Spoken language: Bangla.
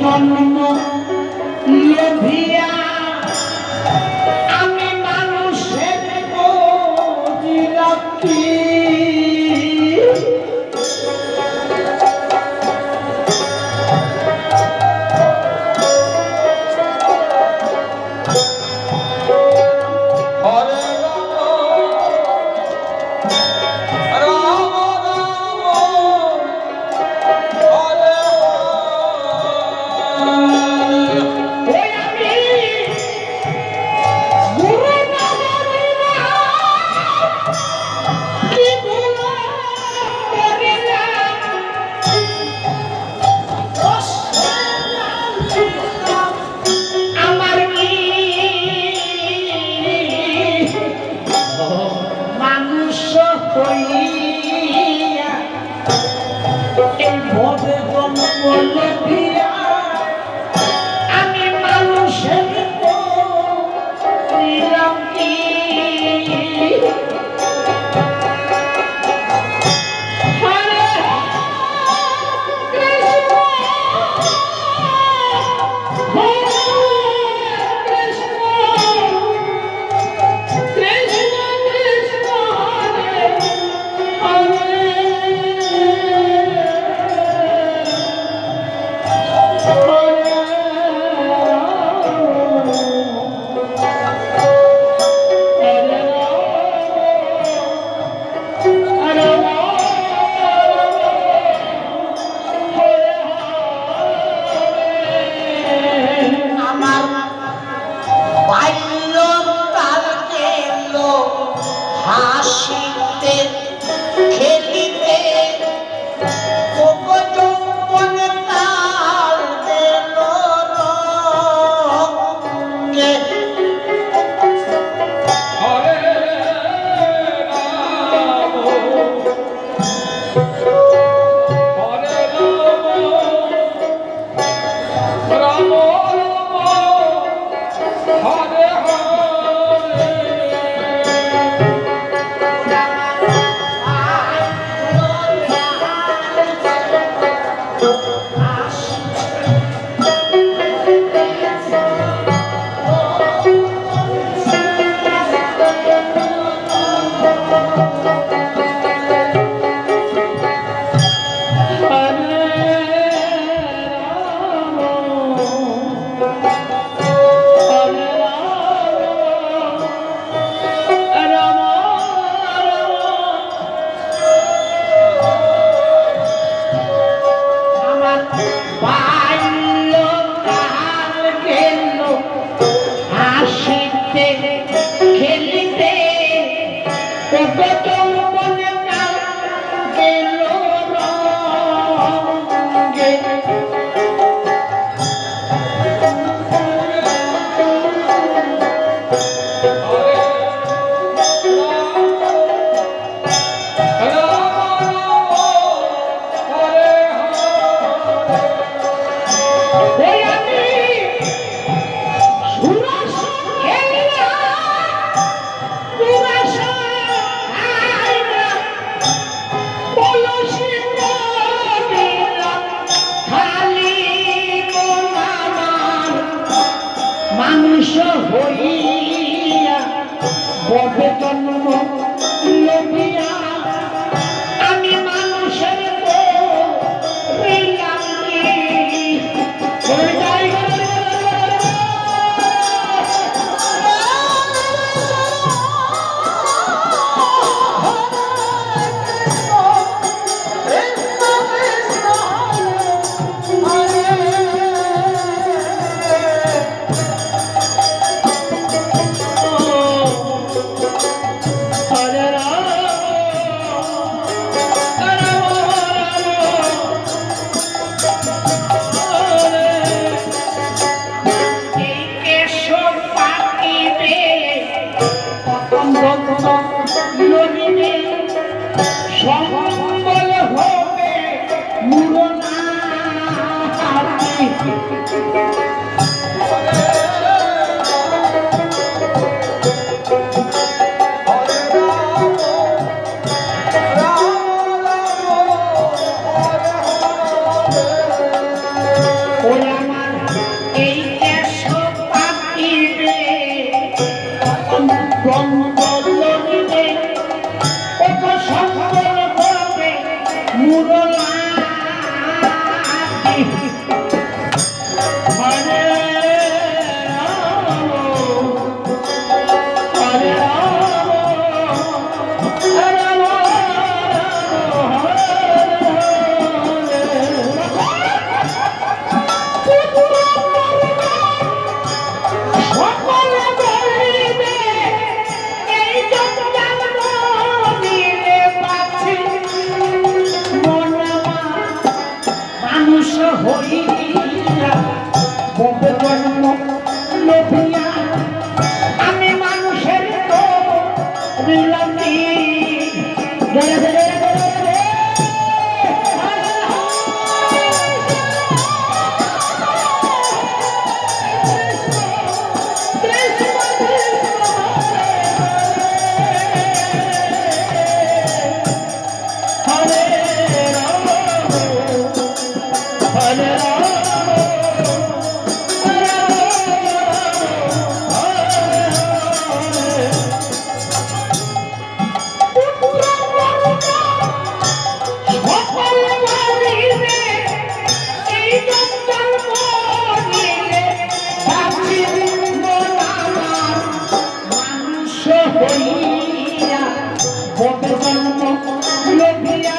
জন্ম লভিয়া আমি মানুষের রাখি Porque লবিনে সম্বল হবে মুরনা Hurrah! compor লোভিয়া